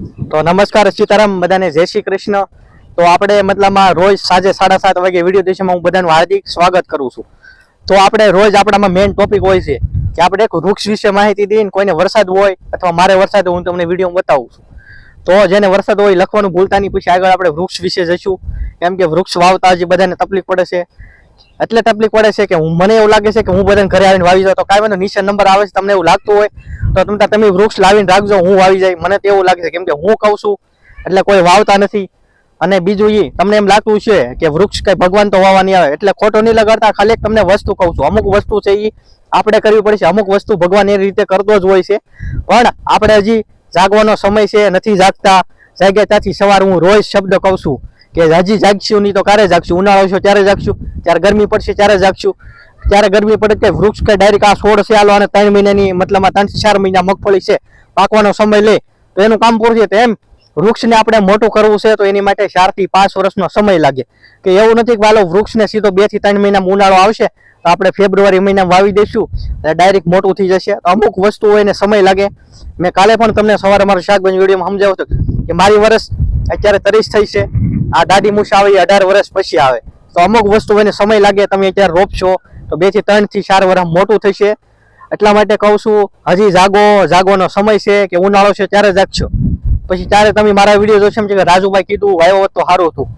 તો નમસ્કાર સીતારામ, બધાને જય શ્રી કૃષ્ણ. તો આપણે મતલબમાં રોજ સાંજે સાડા સાત વાગે વીડિયો દિવસમાં હું બધાનું હાર્દિક સ્વાગત કરું છું. તો આપણે રોજ આપણામાં મેઇન ટોપિક હોય છે કે આપણે એક વૃક્ષ વિશે માહિતી દઈને કોઈને વરસાદ હોય અથવા મારે વરસાદ હોય હું તમને વીડિયો બતાવું છું. તો જેને વરસાદ હોય લખવાનું ભૂલતા નહીં પછી આગળ આપણે વૃક્ષ વિશે જઈશું. કેમ કે વૃક્ષ વાવતા હજી બધાને તકલીફ પડે છે. એટલે તકલીફ પડે છે કે હું મને એવું લાગે છે કે હું બધાને ઘરે આવીને વાવી જાઉં. તો કાંઈ વાંધો નીચે નંબર આવે છે. તમને એવું લાગતું હોય તો તમે તમે વૃક્ષ લાવીને રાખજો, હું વાવી જાય. મને તો એવું લાગે છે કેમ કે હું કહું છું, એટલે કોઈ વાવતા નથી. અને બીજું એ તમને એમ લાગતું છે કે વૃક્ષ કઈ ભગવાન તો વાવવા નહીં આવે. એટલે ખોટો નહીં લગાડતા, ખાલી તમને વસ્તુ કહું છું. અમુક વસ્તુ છે એ આપણે કરવી પડશે. અમુક વસ્તુ ભગવાન એ રીતે કરતો જ હોય છે. પણ આપણે હજી જાગવાનો સમય છે, નથી જાગતા. જાગ્યા ત્યાંથી સવાર હું રોજ શબ્દ કહું છું કે હજી જાગશું નહીં તો ક્યારે જાગશું? ઉનાળો છે ત્યારે જાગશું. ત્યારે ગરમી પડશે ત્યારે જાગશું. ત્યારે ગરમી પડે કે વૃક્ષ કે ડાયરેક્ટ આ છોડ છે આલો અને ત્રણ મહિનાની મતલબમાં ત્રણથી ચાર મહિના મગફળી છે, પાકવાનો સમય લે. તો એનું કામ પૂરું છે તો એમ વૃક્ષને આપણે મોટું કરવું છે તો એની માટે ચારથી પાંચ વર્ષનો સમય લાગે. કે એવું નથી કે વાલો વૃક્ષને સીધો બેથી ત્રણ મહિનામાં ઉનાળો આવશે, તો આપણે ફેબ્રુઆરી મહિનામાં વાવી દઈશું ડાયરેક્ટ મોટું થઈ જશે. અમુક વસ્તુ હોય એને સમય લાગે. મેં કાલે પણ તમને સવારે મારા શાકભાજી વિડીયોમાં સમજાવ્યું હતું કે મારી વર્ષ અત્યારે ત્રીસ થઈ છે. આ દાદી મૂછ આવે અઢાર વર્ષ પછી આવે. તો અમુક વસ્તુ એને સમય લાગે, તમે અત્યારે રોપશો તો બેથી ત્રણથી ચાર વર્ષ મોટું થશે. એટલા માટે કહું છું, હજી જાગો જાગોનો સમય છે કે ઉનાળો છે ત્યારે જાગશો પછી ત્યારે તમે મારા વીડિયો જોશો કે રાજુભાઈ કીધું, વાયો તો સારું હતું.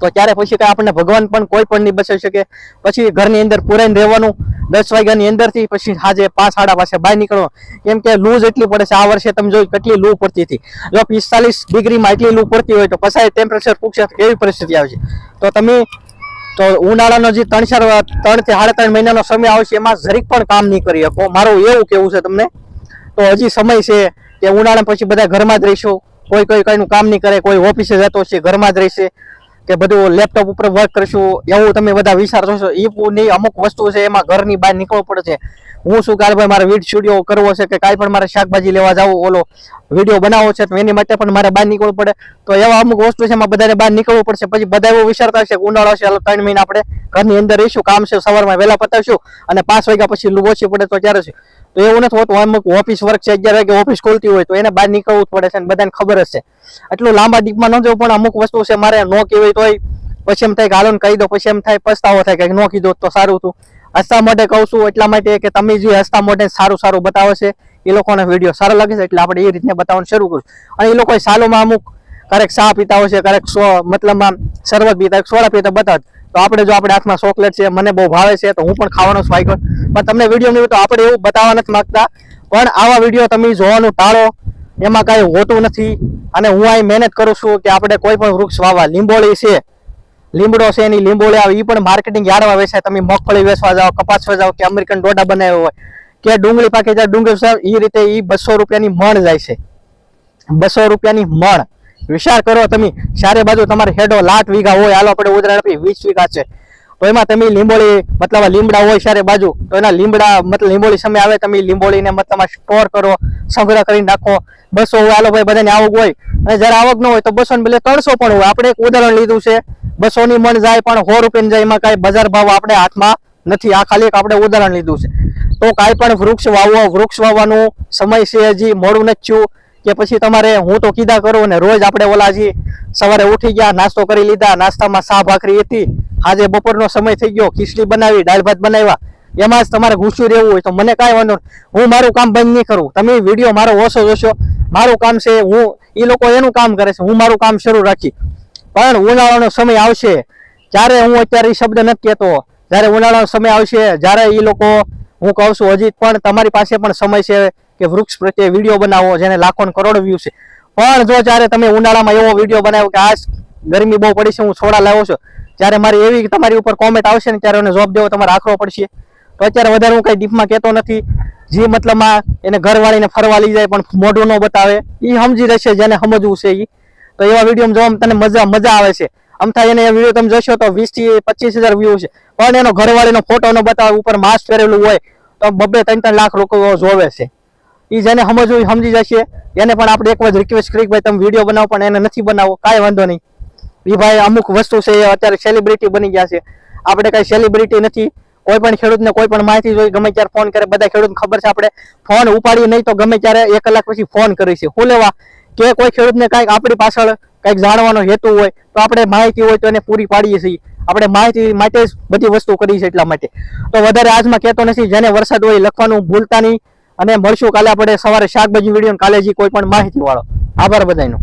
તો ત્યારે પછી કઈ આપણને ભગવાન પણ કોઈ પણ નહીં બચાવી શકે. પછી ઘરની અંદર પુરાઈને રહેવાનું, દસ વાગ્યાની અંદરથી પછી સાંજે પાંચ સાડા પાસે બહાર નીકળો. કેમ કે લૂ એટલી પડે છે, આ વર્ષે તમે જોઈ કેટલી લૂ પડતી હતી. જો પિસ્તાલીસ ડિગ્રીમાં એટલી લૂ પડતી હોય તો પછી ટેમ્પરેચર પૂછશે એવી પરિસ્થિતિ આવશે? તો તમે તો ઉનાળાનો જે ત્રણ ચાર ત્રણથી સાડા ત્રણ મહિનાનો સમય આવશે એમાં જરીક પણ કામ નહીં કરી શકો. મારું એવું કેવું છે તમને. તો હજી સમય છે કે ઉનાળા પછી બધા ઘરમાં જ રહીશું. કોઈ કોઈ કઈનું કામ નહીં કરે, કોઈ ઓફિસે જતો છે, ઘરમાં જ રહેશે. કે બધું લેપટોપ ઉપર વર્ક કરશું, એવું તમે બધા વિચારશો છો. એ નહીં, અમુક વસ્તુ છે એમાં ઘરની બહાર નીકળવું પડે છે. હું શું કાલે ભાઈ મારે વીડ સ્ટુડિયો કરવો છે કે કાંઈ પણ મારે શાકભાજી લેવા જવું, ઓલો વીડિયો બનાવવો છે, તો એની માટે પણ મારે બહાર નીકળવું પડે. તો એવા અમુક વસ્તુ છે એમાં બધાને બહાર નીકળવું પડશે. પછી બધા એવું વિચારતા હશે કે ઉનાળો છે ત્રણ મહિના આપણે ઘરની અંદર રહીશું, કામ છે, સવારમાં વહેલા પતાવીશું અને પાંચ વાગ્યા પછી લૂ ઓછી પડે તો ત્યારે છે તો એવું નથી હોતું. અમુક ઓફિસ વર્ક છે અગિયાર વાગે ઓફિસ ખોલતી હોય તો એને બહાર નીકળવું પડે છે બધાને ખબર હશે એટલું લાંબા ડીપમાં ન જવું, પણ અમુક વસ્તુ છે, મારે ન કહેવાય તોય પછી એમ થાય કે હાલો કહી દો, પછી એમ થાય પસ્તાવો થાય કે ન કીધો તો સારું હતું. હસતા મોઢે કહું છું એટલા માટે કે તમે જે હસતા મોઢે સારું સારું બતાવે છે, એ લોકોને વીડિયો સારો લાગે છે એટલે આપણે એ રીતને બતાવવાનું શરૂ કરું અને એ લોકો સાલોમાં અમુક ક્યારેક ચા પીતા હોય છે, ક્યારેક મતલબમાં શરબત પીતા સોડા પીતા બતાવે તો આપણે જો આપણે હાથમાં ચોકલેટ છે, મને બહુ ભાવે છે, તો હું પણ ખાવાનો સ્વાઈ કરું પણ તમને વીડિયો નહીં તો આપણે એવું બતાવવા નથી માગતા. પણ આવા વીડિયો તમે જોવાનું ટાળો. એમાં કાંઈ હોતું નથી. અને હું અહીં મહેનત કરું છું કે આપણે કોઈ પણ વૃક્ષ વાવવા. લીંબોળી છે. લીમડો છે, એની લીંબોળી આવે એ પણ માર્કેટિંગ યાર્ડમાં વેચાય. તમે મગફળી વેચવા જાઓ, કપાસ વેચવા જાઓ, કે અમેરિકન ડોડા બનાવ્યો હોય, કે ડુંગળી પાકી જાય ડુંગળી એ રીતે એ બસો રૂપિયાની મણ જાય છે. બસો રૂપિયાની મણ. વિચાર કરો તમે. ચારે બાજુ તમારે હેડો લાખ વીઘા હોય, હાલો આપણે ઉદાહરણ આપી વીસ વીઘા છે. તો એમાં તમે લીંબોળી, મતલબ લીમડા હોય ચારે બાજુ, તો એના લીમડા, મતલબ લીંબોળી સમય આવે, તમે લીંબોળીને મતલબ સ્ટોર કરો, સંગ્રહ કરી નાખો. બસો હોય, હાલો ભાઈ, બધાની આવક હોય. અને જયારે આવક ન હોય, તો બસો ને બદલે ત્રણસો પણ હોય. આપણે એક ઉદાહરણ લીધું છે. બસો ની મણ જાય પણ સો રૂપિયા જાય, એમાં કાંઈ બજાર ભાવ આપણે હાથમાં નથી. આ ખાલી એક આપણે ઉદાહરણ લીધું છે. તો કાંઈ પણ વૃક્ષ વાવવો વૃક્ષ વાવવાનું સમય છે હજી, મોડું નથી કે પછી તમારે હું તો કીધા કરું ને રોજ આપણે ઓલા હજી સવારે ઉઠી ગયા, નાસ્તો કરી લીધા, નાસ્તામાં સા ભાખરી હતી. આજે બપોરનો સમય થઈ ગયો, ખીચડી બનાવી, દાળ ભાત બનાવ્યા. એમાં જ તમારે ઘૂસ્યું રહેવું હોય તો મને કાંઈ વાંધો. હું મારું કામ બંધ નહીં કરું. તમે વીડિયો મારો ઓછો જોશો. મારું કામ છે, હું એ લોકો એનું કામ કરે છે, હું મારું કામ શરૂ રાખી. પણ ઉનાળાનો સમય આવશે. ત્યારે હું અત્યારે ઈ શબ્દ નથી કહેતો, જ્યારે ઉનાળાનો સમય આવશે, જ્યારે એ લોકો હું કહું છું, હજી પણ તમારી પાસે પણ સમય છે કે વૃક્ષ પ્રત્યે વીડિયો બનાવો, જેને લાખો કરોડ વ્યૂ છે. પણ જો જ્યારે તમે ઉનાળામાં એવો વીડિયો બનાવ્યો કે આજ ગરમી બહુ પડી છે, હું છોડા લાવ્યો છું જ્યારે મારી એવી તમારી ઉપર કોમેન્ટ આવશે ને ત્યારે એને જોબ દેવો તમારે આખરો પડશે. તો અત્યારે વધારે હું કઈ ડીપમાં કહેતો નથી. જે મતલબમાં એને ઘરવાળીને ફરવા લઈ જાય, પણ મોઢું ન બતાવે એ સમજી રહેશે જેને સમજવું છે એ તો એવા વીડિયો જોવામાં તને મજા મજા આવે છે. અમથા એને વીડિયો તમે જોશો તો વીસથી પચીસ હજાર વ્યૂ છે. પણ એનો ઘરવાળીનો ફોટો ન બતાવે, ઉપર માસ્ક પહેરેલું હોય તો બબ્બે ત્રણ ત્રણ લાખ લોકો જોવે છે. એ જેને સમજવું એ સમજી જશે. એને પણ આપણે એક વાર રિક્વેસ્ટ કરી ભાઈ તમે વીડિયો બનાવો, પણ એને નથી બનાવો. કાંઈ વાંધો નહીં. એ ભાઈ અમુક વસ્તુ છે, એ અત્યારે સેલિબ્રિટી બની ગયા છે. આપણે કાંઈ સેલિબ્રિટી નથી. કોઈ પણ ખેડૂતને કોઈ પણ માહિતી જોઈ, ગમે ત્યારે ફોન કરે, બધા ખેડૂતને ખબર છે આપણે ફોન ઉપાડી નહીં તો ગમે ત્યારે એક કલાક પછી ફોન કરી છે. શું લેવા? કે કોઈ ખેડૂતને કાંઈક આપણી પાછળ કંઈક જાણવાનો હેતુ હોય, તો આપણે માહિતી હોય તો એને પૂરી પાડીએ છીએ. આપણે માહિતી માટે જ બધી વસ્તુ કરી છે એટલા માટે. તો વધારે આજમાં કહેતો નથી, જેને વરસાદ હોય લખવાનું ભૂલતા નહીં. અને મળશું કાલે આપણે સવારે શાકભાજી વીડિયો કાલે જે કોઈ પણ માહિતી વાળો આભાર બધાનો